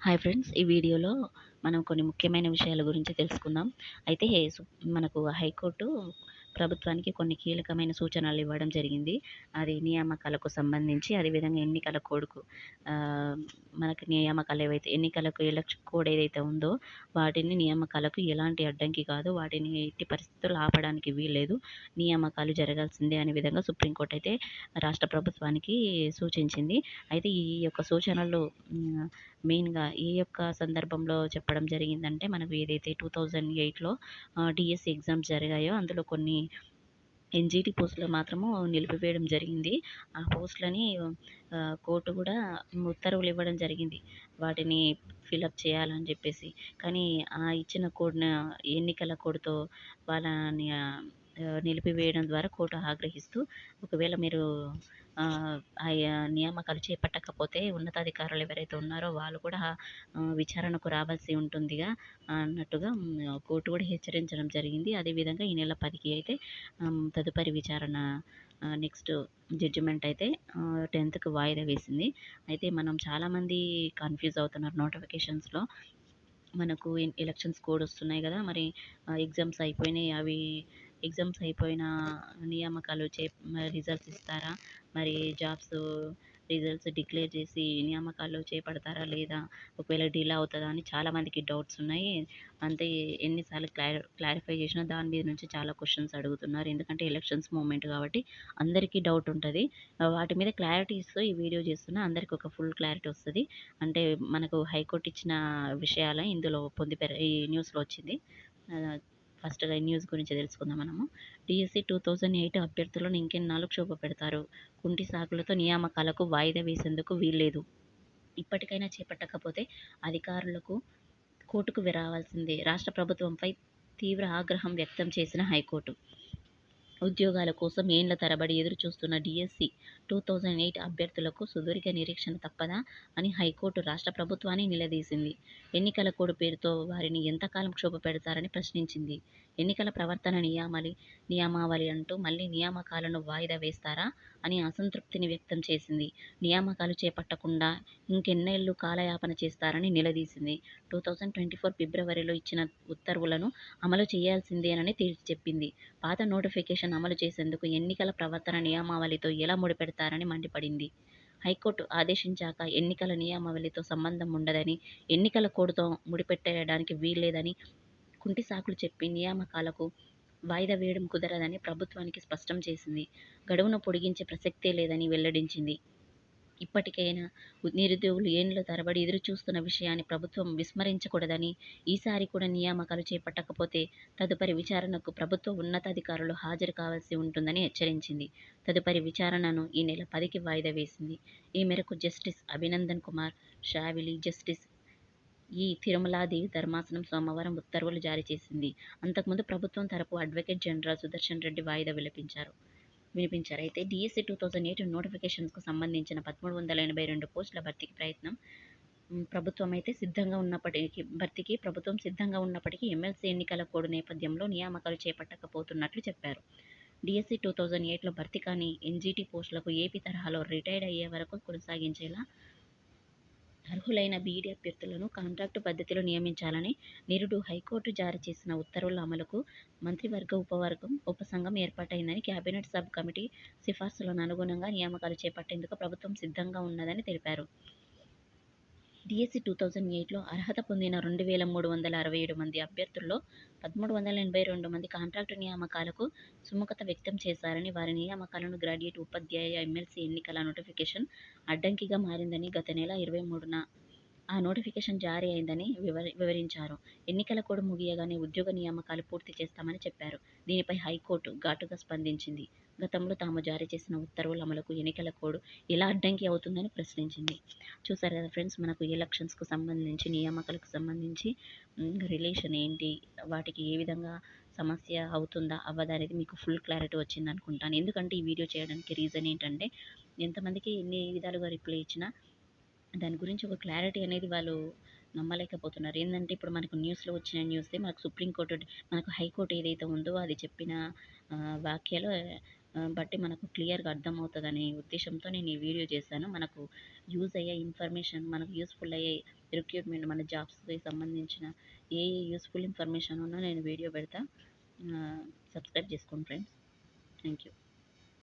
Hi friends ఈ వీడియోలో మనం కొన్ని ముఖ్యమైన విషయాల గురించి తెలుసుకుందాం. అయితే సు- మనకు హైకోర్టు ప్రభుత్వానికి కొన్ని కీలకమైన సూచనలు ఇవ్వడం జరిగింది. అది నియామకాలకు సంబంధించి అదేవిధంగా ఎన్నికల కోడ్కు మనకు నియామకాలు ఏవైతే ఎన్నికలకు ఎలక్షన్ కోడ్ ఏదైతే ఉందో వాటిని నియామకాలకు ఎలాంటి అడ్డంకి కాదు వాటిని ఎట్టి పరిస్థితులు ఆపడానికి వీల్లేదు. నియామకాలు జరగాల్సిందే అనే విధంగా సుప్రీంకోర్టు అయితే రాష్ట్ర ప్రభుత్వానికి సూచించింది. అయితే ఈ యొక్క సూచనలు మెయిన్గా ఈ యొక్క సందర్భంలో చెప్పడం జరిగిందంటే మనకు ఏదైతే టూ థౌజండ్ ఎయిట్లో డిఎస్సి ఎగ్జామ్స్ జరిగాయో అందులో కొన్ని ఎన్జిటి పోస్టులు మాత్రము నిలిపివేయడం జరిగింది. ఆ పోస్టులని ఆ, కోర్టు కూడా ఉత్తర్వులు ఇవ్వడం జరిగింది. వాటిని ఫిలప్ చేయాలని చెప్పేసి. కానీ ఆ ఇచ్చిన కోడ్న ఎన్నికల కోడ్తో వాళ్ళని నిలిపివేయడం ద్వారా కోర్టు ఆగ్రహిస్తూ ఒకవేళ మీరు ఆ, ఆయా నియామకాలు చేపట్టకపోతే ఉన్నతాధికారులు ఎవరైతే ఉన్నారో వాళ్ళు కూడా విచారణకు రావాల్సి ఉంటుందిగా అన్నట్టుగా కోర్టు కూడా హెచ్చరించడం జరిగింది. అదేవిధంగా ఈ నెల పదికి అయితే తదుపరి విచారణ నెక్స్ట్ జడ్జిమెంట్ అయితే టెన్త్కి వాయిదా వేసింది. అయితే మనం చాలామంది కన్ఫ్యూజ్ అవుతున్నారు నోటిఫికేషన్స్లో. మనకు ఎలక్షన్స్ కోడ్ వస్తున్నాయి కదా మరి ఎగ్జామ్స్ అయిపోయినాయి అవి ఎగ్జామ్స్ అయిపోయిన నియామకాలు చే రిజల్ట్స్ ఇస్తారా? మరి జాబ్స్ రిజల్ట్స్ డిక్లేర్ చేసి నియామకాలు చేపడతారా లేదా? ఒకవేళ డిలే అవుతుందా అని చాలామందికి డౌట్స్ ఉన్నాయి. అంతే ఎన్నిసార్లు క్లారి క్లారిఫై చేసినా దాని మీద నుంచి చాలా క్వశ్చన్స్ అడుగుతున్నారు. ఎందుకంటే ఎలక్షన్స్ మూమెంట్ కాబట్టి అందరికీ డౌట్ ఉంటుంది. వాటి మీద క్లారిటీ ఇస్తూ ఈ వీడియో చేస్తున్నా అందరికీ ఒక ఫుల్ క్లారిటీ వస్తుంది. అంటే మనకు హైకోర్టు ఇచ్చిన విషయాలే ఇందులో పొందిపెర ఈ న్యూస్లో వచ్చింది. ఫస్ట్గా ఈ న్యూస్ గురించి తెలుసుకుందాం మనము. డిఎస్సి టూ థౌజండ్ ఎయిట్ అభ్యర్థులను ఇంకెన్నాళ్ళు క్షోభ పెడతారు? కుంటి సాకులతో నియామకాలకు వాయిదా వేసేందుకు వీల్లేదు. ఇప్పటికైనా చేపట్టకపోతే అధికారులకు కోర్టుకు రావాల్సిందే. రాష్ట్ర ప్రభుత్వంపై తీవ్ర ఆగ్రహం వ్యక్తం చేసిన హైకోర్టు. ఉద్యోగాల కోసం ఏండ్ల తరబడి ఎదురుచూస్తున్న డిఎస్సి టూ థౌజండ్ ఎయిట్ అభ్యర్థులకు సుదీర్ఘ నిరీక్షణ తప్పదా అని హైకోర్టు రాష్ట్ర ప్రభుత్వాన్ని నిలదీసింది. ఎన్నికల కోడ్ పేరుతో వారిని ఎంతకాలం క్షోభ పెడతారని ప్రశ్నించింది. ఎన్నికల ప్రవర్తన నియామలి నియామావళి అంటూ మళ్ళీ నియామకాలను వాయిదా వేస్తారా అని అసంతృప్తిని వ్యక్తం చేసింది. నియామకాలు చేపట్టకుండా ఇంకెన్నేళ్ళు కాలయాపన చేస్తారని నిలదీసింది. టూ థౌజండ్ ట్వంటీ ఫోర్ ఫిబ్రవరిలో ఇచ్చిన ఉత్తర్వులను అమలు చేయాల్సిందేనని తేల్చి చెప్పింది పాత నోటిఫికేషన్ అమలు చేసేందుకు ఎన్నికల ప్రవర్తన నియమావళితో ఎలా ముడిపెడతారని మండిపడింది. హైకోర్టు ఆదేశించాక ఎన్నికల నియమావళితో సంబంధం ఉండదని ఎన్నికల కోడ్తో ముడిపెట్టేయడానికి వీల్లేదని కుంటి సాకులు చెప్పి నియామకాలకు వాయిదా వేయడం కుదరదని ప్రభుత్వానికి స్పష్టం చేసింది. గడువును పొడిగించే ప్రసక్తే లేదని వెల్లడించింది. ఇప్పటికైనా నిరుద్యోగులు ఏండ్ల తరబడి ఎదురు చూస్తున్న విషయాన్ని ప్రభుత్వం విస్మరించకూడదని ఈసారి కూడా నియామకాలు చేపట్టకపోతే తదుపరి విచారణకు ప్రభుత్వ ఉన్నతాధికారులు హాజరు కావాల్సి ఉంటుందని హెచ్చరించింది. తదుపరి విచారణను ఈ నెల పదికి వాయిదా వేసింది. ఈ మేరకు జస్టిస్ అభినందన్ కుమార్ షావిలి జస్టిస్ ఈ తిరుమలాదేవి ధర్మాసనం సోమవారం ఉత్తర్వులు జారీ చేసింది. అంతకుముందు ప్రభుత్వం తరపు అడ్వకేట్ జనరల్ సుదర్శన్ రెడ్డి వాయిదా విలపించారు. వినిపించారు. అయితే డిఎస్సి టూ థౌజండ్ ఎయిట్ నోటిఫికేషన్స్కు సంబంధించిన పదమూడు వందల ఎనభై రెండు పోస్టుల భర్తీకి ప్రయత్నం. ప్రభుత్వం అయితే సిద్ధంగా ఉన్నప్పటికీ భర్తీకి ప్రభుత్వం సిద్ధంగా ఉన్నప్పటికీ ఎమ్మెల్సీ ఎన్నికల కోడ్ నేపథ్యంలో నియామకాలు చేపట్టకపోతున్నట్లు చెప్పారు. డిఎస్సి టూ థౌజండ్ ఎయిట్లో భర్తీ కాని ఎన్జీటీ పోస్టులకు ఏపీ తరహాలో రిటైర్డ్ అయ్యే వరకు కొనసాగించేలా అర్హులైన బీఈడీ అభ్యర్థులను కాంట్రాక్టు పద్ధతిలో నియమించాలని నిరుడు హైకోర్టు జారీ చేసిన ఉత్తర్వుల అమలుకు మంత్రివర్గ ఉపవర్గం ఉపసంఘం ఏర్పాటైందని కేబినెట్ సబ్ కమిటీ సిఫార్సులను అనుగుణంగా నియామకాలు చేపట్టేందుకు ప్రభుత్వం సిద్ధంగా ఉన్నదని తెలిపారు. డిఎస్సి టూ థౌజండ్ ఎయిట్లో అర్హత పొందిన రెండు వేల మూడు వందల అరవై ఏడు మంది అభ్యర్థుల్లో పదమూడు వందల ఎనభై రెండు మంది కాంట్రాక్టు నియామకాలకు సుముఖత వ్యక్తం చేశారని వారి నియామకాలను గ్రాడ్యుయేట్ ఉపాధ్యాయ ఎమ్మెల్సీ ఎన్నికల నోటిఫికేషన్ అడ్డంకిగా మారిందని గత నెల ఇరవై మూడున ఆ నోటిఫికేషన్ జారీ అయిందని వివరి వివరించారు. ఎన్నికల కోడ్ ముగియగానే ఉద్యోగ నియామకాలు పూర్తి చేస్తామని చెప్పారు. దీనిపై హైకోర్టు ఘాటుగా స్పందించింది. గతంలో తాము జారీ చేసిన ఉత్తర్వుల అమలుకు ఎన్నికల కోడ్ ఎలా అడ్డంకి అవుతుందని ప్రశ్నించింది. చూసారు కదా ఫ్రెండ్స్ మనకు ఎలక్షన్స్కు సంబంధించి నియామకాలకు సంబంధించి రిలేషన్ ఏంటి? వాటికి ఏ విధంగా సమస్య అవుతుందా? అవ్వదా అనేది మీకు ఫుల్ క్లారిటీ వచ్చింది అనుకుంటాను ఎందుకంటే ఈ వీడియో చేయడానికి రీజన్ ఏంటంటే ఎంతమందికి ఎన్ని విధాలుగా రిప్లై ఇచ్చినా దాని గురించి ఒక క్లారిటీ అనేది వాళ్ళు నమ్మలేకపోతున్నారు. ఏంటంటే ఇప్పుడు మనకు న్యూస్లో వచ్చిన న్యూసే మనకు సుప్రీంకోర్టు మనకు హైకోర్టు ఏదైతే ఉందో అది చెప్పిన వ్యాఖ్యలు బట్టి మనకు క్లియర్గా అర్థమవుతుందనే ఉద్దేశంతో నేను ఈ వీడియో చేశాను. మనకు యూజ్ అయ్యే ఇన్ఫర్మేషన్ మనకు యూస్ఫుల్ అయ్యే రిక్రూట్మెంట్ మన జాబ్స్కి సంబంధించిన ఏ ఏ యూస్ఫుల్ ఇన్ఫర్మేషన్ ఉన్నా నేను వీడియో పెడతా. సబ్స్క్రైబ్ చేసుకోండి ఫ్రెండ్స్. Thank you.